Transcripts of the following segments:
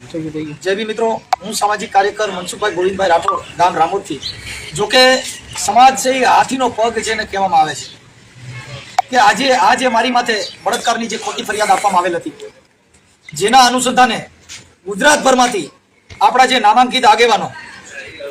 જય ભીમ મિત્રો હું સામાજિક કાર્યકર મનસુખભાઈ ગોવિંદભાઈ રાઠોડ ગામ રામોદથી. જો સમાજ છે એ હાથીનો પગ છે ને કહેવામાં આવે છે. કે આજે આ જે મારી માથે બળાત્કારની જે ખોટી ફરિયાદ આપવામાં આવેલ હતી જેના અનુસંધાને ગુજરાતભરમાંથી આપણા જે નામાંકિત આગેવાનો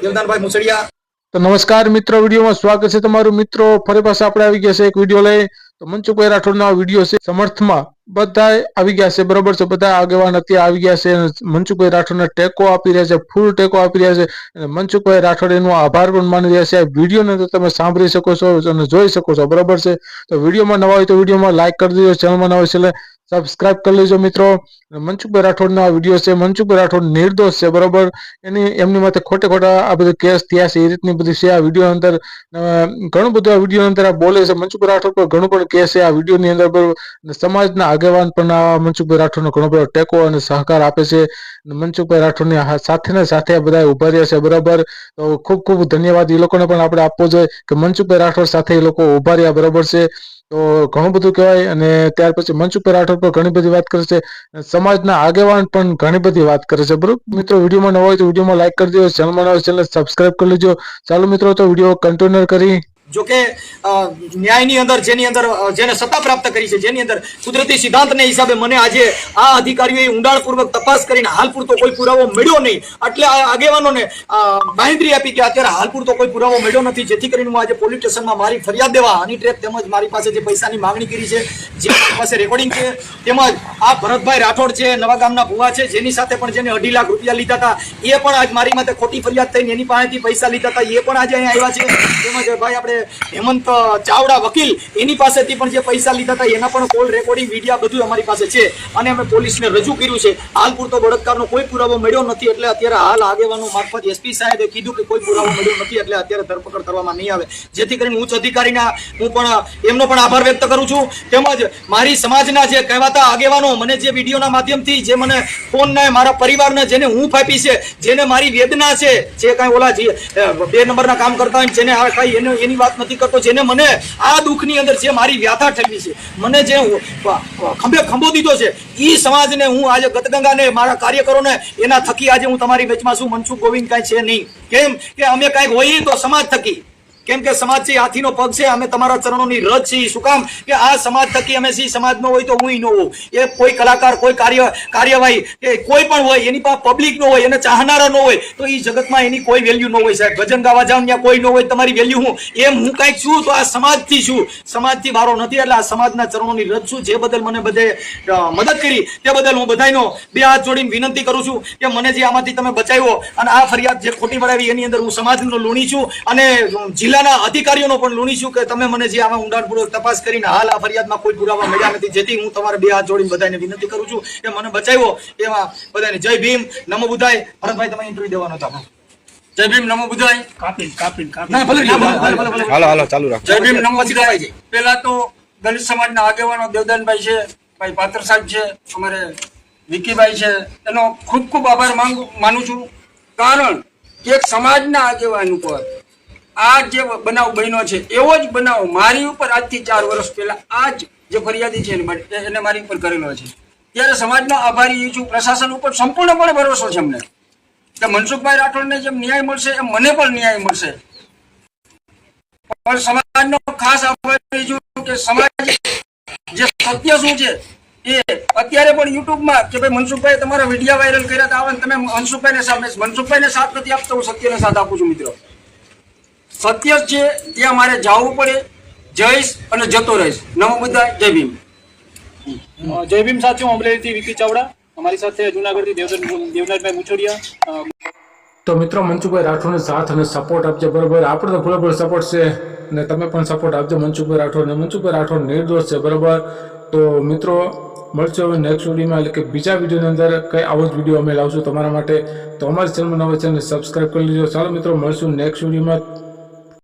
દેવદાનભાઈ મુસળિયા તો નમસ્કાર મિત્રો વિડીયોમાં સ્વાગત છે તમારું. મિત્રો ફરી પાછા આપણે આવી ગયા છે એક વીડિયો લઈ. તો મનસુખભાઈ રાઠોડના વીડિયો છે સમર્થમાં. બધા આવી ગયા છે, બરોબર છે? બધા આગેવાન અત્યારે આવી ગયા છે મનસુખભાઈ રાઠોડને ટેકો આપી રહ્યા છે, ફૂલ ટેકો આપી રહ્યા છે અને મનસુખભાઈ રાઠોડ એનો આભાર પણ માની રહ્યા છે. આ વિડીયોને તો તમે સાંભળી શકો છો અને જોઈ શકો છો, બરોબર છે? તો વિડીયોમાં નવા હોય તો વિડીયોમાં લાઇક કરી દેજો, ચેનલમાં નવા હોય એટલે સબસ્ક્રાઇબ કરી લેજો મિત્રો. અને મનસુખભાઈ રાઠોડનો આ વીડિયો છે, મનસુખભાઈ રાઠોડ નિર્દોષ છે, બરોબર? એની, એમની માથે ખોટે ખોટા આ બધા કેસ થયા છે, એ રીતની બધી છે આ વીડિયો અંદર. ઘણું બધું આ વીડિયો અંદર આ બોલે છે. મનસુખભાઈ રાઠોડ પર ઘણું પણ કેસ છે આ વિડીયોની અંદર સમાજના આગેવાન પણ આ મનસુખભાઈ રાઠોડનો ઘણો બધો ટેકો અને સહકાર આપે છે. મનસુખભાઈ રાઠોડની સાથે ને સાથે આ બધા ઊભા રહ્યા છે, બરાબર? તો ખૂબ ખૂબ ધન્યવાદ. એ લોકોને પણ આપણે આપવો જોઈએ કે મનસુખભાઈ રાઠોડ સાથે એ લોકો ઊભા રહ્યા, બરાબર છે? તો ઘણું બધું કહેવાય અને ત્યાર પછી મનસુખભાઈ રાઠોડ પર ઘણી બધી વાત કરે છે. સમાજના આગેવાન પણ ઘણી બધી વાત કરે છે. બરોબર? મિત્રો, વિડીયોમાં ન હોય તો વિડીયોમાં લાઈક કરી દેજો ચેનલમાં હોય ચેનલ સબસ્ક્રાઇબ કરી લેજો. ચાલો મિત્રો, તો વીડિયો કન્ટિન્યુ કરી. જો કે ન્યાયની અંદર જેની અંદર જેને સત્તા પ્રાપ્ત કરી છે જેની અંદર કુદરતી સિદ્ધાંતને હિસાબે મને આજે આ અધિકારીઓએ ઊંડાણપૂર્વક તપાસ કરીને હાલ પૂરતો કોઈ પુરાવો મળ્યો નહીં. એટલે આગેવાનોને અ, આપી કે અત્યારે હાલ પૂરતો કોઈ પુરાવો મળ્યો નથી. જેથી કરીને હું આજે પોલીસ સ્ટેશનમાં મારી ફરિયાદ દેવા હની ટ્રેપ તેમજ મારી પાસે જે પૈસાની માંગણી કરી છે જે મારી પાસે રેકોર્ડિંગ છે તેમજ આ ભરતભાઈ રાઠોડ છે નવા ગામના ભુવા છે જેની સાથે પણ જેને અઢી લાખ રૂપિયા લીધા હતા એ પણ આજ મારી માટે ખોટી ફરિયાદ થઈને એની પાસેથી પૈસા લીધા હતા એ પણ આજે અહીંયા આવ્યા છે. તેમજ ભાઈ આપણે હેમંત ચાવડા વકીલ, એની પાસેથી પણ જે પૈસા લીધા હતા, એના પણ કોલ રેકોર્ડિંગ વિડીયા બધું અમારી પાસે છે. અને અમે પોલીસને રજૂ કર્યું છે. હાલ પૂરતો બળાત્કારનો કોઈ પુરાવો મળ્યો નથી, એટલે અત્યારે હાલ આગેવાનો મારફત એસપી સાહેબે કીધું કે કોઈ પુરાવો મળ્યો નથી, એટલે અત્યારે ધરપકડ કરવામાં નહીં આવે. જેથી કરીને ઉચ્ચ અધિકારીના હું પણ, એમનો પણ આભાર વ્યક્ત કરું છું. તેમજ મારી સમાજના જે કહેવાતા આગેવાનો, મને જે વિડીયોના માધ્યમથી જે મને ફોનને મારા પરિવારને જેને હું ફાપી છે, જેને મારી વેદના છે, જે કાંઈ ઓલા બે નંબરના કામ કરતા હોય જેને કાંઈ એની એની વાત નથી કરતો, જેને મને આ દુઃખની અંદર જે મારી વ્યાથા ઠગી છે, મને જે ખંભે ખંભો દીધો છે, ઈ સમાજને હું આજે ગતગંગાને મારા કાર્યકરોને, એના થકી આજે હું તમારી વચમાં છું, મનસુખ ગોવિંદ કાંઈ છે નહીં. કેમ કે અમે કાંઈક હોઈએ તો સમાજ થકી. કેમ કે સમાજ છે હાથીનો પગ છે, અમે તમારા ચરણોની રજ છે શું કામ? કે આ સમાજ થકી અમે સી સમાજનો હોય તો હું ન હોઉં. એ કોઈ કલાકાર, કોઈ કાર્ય, કાર્યવાહી કે કોઈ પણ હોય, એની પાસે પબ્લિક નો હોય, એને ચાહનારા નો હોય, તો એ જગતમાં એની કોઈ વેલ્યુ ન હોય સાહેબ. ભજન ગાવા જાવ ત્યાં કોઈ ન હોય, તમારી વેલ્યુ હું? એમ હું કાંઈક છું, તો આ સમાજથી છું. સમાજથી મારો નથી, એટલે આ સમાજના ચરણોની રજ છું. જે બદલ મને બધે મદદ કરી, તે બદલ હું બધાનો બે હાથ જોડીને વિનંતી કરું છું કે મને જે આમાંથી તમે બચાવ્યો અને આ ફરિયાદ જે ખોટી પડાવી, એની અંદર હું સમાજનો લોણી છું અને જિલ્લાના અધિકારીઓનો પણ લૂણી છું કે તમે મને જે આમાં ઊંડાણપૂર્વક તપાસ કરીને હાલ આ ફરિયાદમાં કોઈ પુરાવા મળ્યા નથી. જેથી હું તમારે બે હાથ જોડીને બધાને વિનંતી કરું છું કે મને બચાવ્યો એમાં બધાને જય ભીમ નમો બુધાય. ભરતભાઈ તમે ઇન્ટરવ્યુ દેવાનો હતા જય ભીમ નમો બુધાય. કાપીને કાપીને ના ભલે ભલે ભલે ભલે ભલે. હાલો હાલો ચાલુ રાખો. જય ભીમ નમો બુધાય. પેલા તો દલિત સમાજના આગેવાનો દેવદાનભાઈ છે ભાઈ પાત્ર સાહેબ છે અમારે વિકીભાઈ છે. એનો ખૂબ ખૂબ આભાર માંગુ માનું છું. કારણ એક સમાજના આગેવાન ઉપર આ જે બનાવ બન્યો છે, એવો જ બનાવ મારી ઉપર આજથી ચાર વર્ષ પહેલા આ જ ફરિયાદી છે એને મારી ઉપર કરેલો છે. ત્યારે સમાજનો આભારી છું, પ્રશાસન ઉપર સંપૂર્ણપણે ભરોસો છે અમને. કે મનસુખભાઈ રાઠોડને જેમ ન્યાય મળશે, એમ મને પણ ન્યાય મળશે. પણ સમાજનો ખાસ આભાર છું કે સમાજ જે સત્ય શું છે, એ અત્યારે પણ યુટ્યુબમાં કે ભાઈ મનસુખભાઈ તમારા વીડિયો વાયરલ કર્યા હતા, આવે તમે મનસુખભાઈને સાથ મનસુખભાઈને સાથ નથી આપતો, હું સત્યને સાથ આપું છું, મિત્રો. સત્ય છે ત્યાં મારે જવું પડે. જઈશ અને જતો રહીશ. નમો બધા જય ભીમ. જય ભીમ સાથીઓ અમરેલીથી વિકી ચાવડા. અમારી સાથે જુનાગઢથી દેવદર દેવનાથભાઈ મુછોડિયા. તો મિત્રો મનસુખભાઈ રાઠોડને સાથ અને સપોર્ટ આપજો. બરોબર? આપણે તો પૂરેપૂરો સપોર્ટ છે અને તમે પણ સપોર્ટ આપજો મનસુખભાઈ રાઠોડને. મનસુખભાઈ રાઠોડ નિર્દોષ છે બરોબર? તો મિત્રો મળશે હવે નેક્સ્ટ વિડીયોમાં એટલે કે બીજા વિડીયોની અંદર કંઈ આવો જ વીડિયો અમે લાવશું તમારા માટે. તો અમારી ચેનલ નવા ચેનલ સબસ્ક્રાઈબ કરી લીજો. ચાલો મિત્રો મળશું નેક્સ્ટ વિડીયોમાં